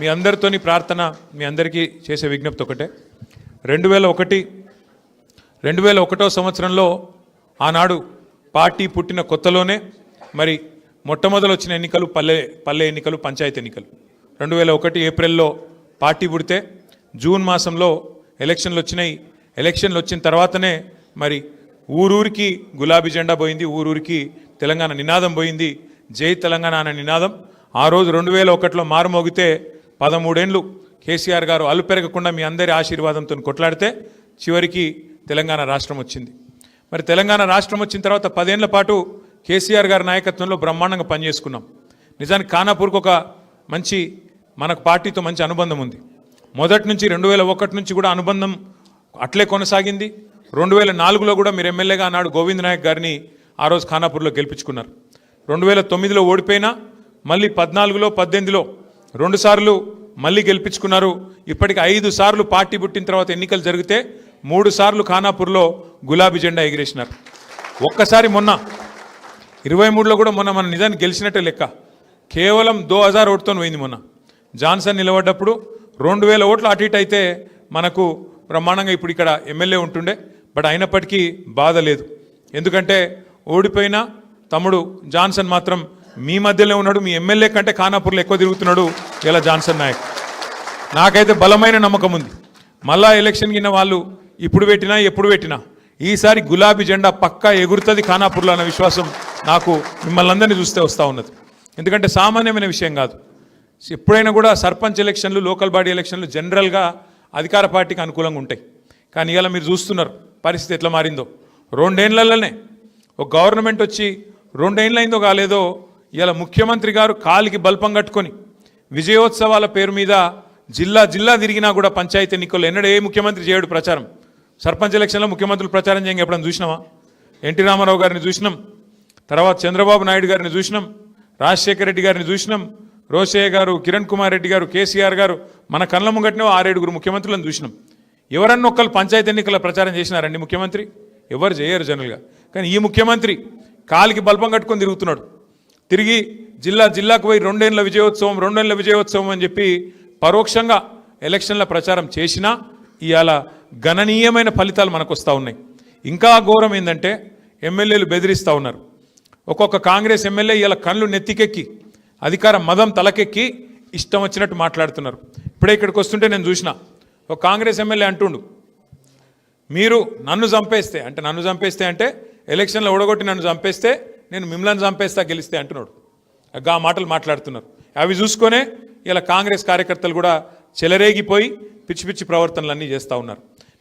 మీ అందరితోని ప్రార్థన మీ అందరికీ చేసే విజ్ఞప్తి ఒకటే. రెండు వేల ఒకటి రెండు వేల ఒకటో సంవత్సరంలో ఆనాడు పార్టీ పుట్టిన కొత్తలోనే మరి మొట్టమొదలు వచ్చిన ఎన్నికలు పల్లె పల్లె ఎన్నికలు పంచాయతీ ఎన్నికలు. రెండు వేల ఒకటి ఏప్రిల్లో పార్టీ పుడితే జూన్ మాసంలో ఎలక్షన్లు వచ్చినాయి ఎలక్షన్లు వచ్చిన తర్వాతనే మరి ఊరూరికి గులాబీ జెండా పోయింది ఊరూరికి తెలంగాణ నినాదం పోయింది జై తెలంగాణ అనే నినాదం. ఆ రోజు రెండు వేల ఒకటిలో మారుమోగితే పదమూడేండ్లు కేసీఆర్ గారు అలుపెరగకుండా మీ అందరి ఆశీర్వాదంతో కొట్లాడితే చివరికి తెలంగాణ రాష్ట్రం వచ్చింది. మరి తెలంగాణ రాష్ట్రం వచ్చిన తర్వాత పదేళ్ళ పాటు కేసీఆర్ గారి నాయకత్వంలో బ్రహ్మాండంగా పనిచేసుకున్నాం. నిజానికి ఖానాపూర్కి ఒక మంచి మనకు పార్టీతో మంచి అనుబంధం ఉంది. మొదటి నుంచి రెండు వేల ఒకటి నుంచి కూడా అనుబంధం అట్లే కొనసాగింది. రెండు వేల నాలుగులో కూడా మీరు ఎమ్మెల్యేగా అన్నాడు గోవింద్ నాయక్ గారిని ఆ రోజు ఖానాపూర్లో గెలిపించుకున్నారు. రెండు వేల తొమ్మిదిలో ఓడిపోయినా మళ్ళీ పద్నాలుగులో పద్దెనిమిదిలో రెండుసార్లు మళ్ళీ గెలిపించుకున్నారు. ఇప్పటికి ఐదు సార్లు పార్టీ పుట్టిన తర్వాత ఎన్నికలు జరిగితే మూడు సార్లు ఖానాపూర్లో గులాబీ జెండా ఎగిరేసినారు. ఒక్కసారి మొన్న ఇరవై మూడులో కూడా మొన్న మన నిజాన్ని గెలిచినట్టే లెక్క. కేవలం దో హజార్ ఓటుతో పోయింది మొన్న. జాన్సన్ నిలబడ్డప్పుడు రెండు వేల ఓట్లు అటు ఇటు అయితే మనకు బ్రహ్మాండంగా ఇప్పుడు ఇక్కడ ఎమ్మెల్యే ఉంటుండే బట్ అయినప్పటికీ బాధ లేదు. ఎందుకంటే ఓడిపోయినా తమ్ముడు జాన్సన్ మాత్రం మీ మధ్యలో ఉన్నాడు మీ ఎమ్మెల్యే కంటే ఖానాపూర్లో ఎక్కువ తిరుగుతున్నాడు ఇలా జాన్సన్ నాయక్. నాకైతే బలమైన నమ్మకం ఉంది. మళ్ళా ఎలక్షన్ కింద వాళ్ళు ఇప్పుడు పెట్టినా ఎప్పుడు పెట్టినా ఈసారి గులాబీ జెండా పక్కా ఎగురుతుంది ఖానాపూర్లో అన్న విశ్వాసం నాకు మిమ్మల్ని అందరినీ చూస్తే వస్తూ ఉన్నది. ఎందుకంటే సామాన్యమైన విషయం కాదు. ఎప్పుడైనా కూడా సర్పంచ్ ఎలక్షన్లు లోకల్ బాడీ ఎలక్షన్లు జనరల్గా అధికార పార్టీకి అనుకూలంగా ఉంటాయి. కానీ ఇలా మీరు చూస్తున్నారు పరిస్థితి ఎట్లా మారిందో. రెండేళ్ళలోనే ఒక గవర్నమెంట్ వచ్చి రెండేళ్ళైందో కాలేదో ఇలా ముఖ్యమంత్రి గారు కాలికి బల్పం కట్టుకొని విజయోత్సవాల పేరు మీద జిల్లా జిల్లా తిరిగినా కూడా పంచాయతీ ఎన్నికల్లో ఎన్నడే ఏ ముఖ్యమంత్రి చేయడు ప్రచారం. సర్పంచ్ ఎలక్షన్లో ముఖ్యమంత్రులు ప్రచారం చేయంగా ఎప్పుడైనా చూసినామా ఎన్టీ రామారావు గారిని చూసినాం. తర్వాత చంద్రబాబు నాయుడు గారిని చూసినాం. రాజశేఖర రెడ్డి గారిని చూసినాం. రోషయ్య గారు కిరణ్ కుమార్ రెడ్డి గారు కేసీఆర్ గారు మన కళ్ళ ముంగట్నే ఆరేడుగురు ముఖ్యమంత్రులను చూసినాం. ఎవరన్నా ఒక్కరు పంచాయతీ ఎన్నికల ప్రచారం చేసినారండి ముఖ్యమంత్రి? ఎవరు చేయరు జనరల్గా. కానీ ఈ ముఖ్యమంత్రి కాలికి బల్పం కట్టుకొని తిరుగుతున్నాడు. తిరిగి జిల్లా జిల్లాకు పోయి రెండేళ్ళ విజయోత్సవం రెండేళ్ళ విజయోత్సవం అని చెప్పి పరోక్షంగా ఎలక్షన్ల ప్రచారం చేసినా ఇవాళ గణనీయమైన ఫలితాలు మనకు వస్తూ ఉన్నాయి. ఇంకా ఘోరం ఏంటంటే ఎమ్మెల్యేలు బెదిరిస్తూ ఉన్నారు. ఒక్కొక్క కాంగ్రెస్ ఎమ్మెల్యే ఇలా కళ్ళు నెత్తికెక్కి అధికార మదం తలకెక్కి ఇష్టం వచ్చినట్టు మాట్లాడుతున్నారు. ఇప్పుడే ఇక్కడికి వస్తుంటే నేను చూసిన ఒక కాంగ్రెస్ ఎమ్మెల్యే అంటుండు మీరు నన్ను చంపేస్తే అంటే నన్ను చంపేస్తే అంటే ఎలక్షన్లో ఓడగొట్టి నన్ను చంపేస్తే నేను మిమ్మల్ని చంపేస్తా గెలిస్తే అంటున్నాడు. ఆ మాటలు మాట్లాడుతున్నారు. అవి చూసుకొనే ఇలా కాంగ్రెస్ కార్యకర్తలు కూడా చెలరేగిపోయి పిచ్చి పిచ్చి ప్రవర్తనలు అన్నీ చేస్తూ ఉన్నారు.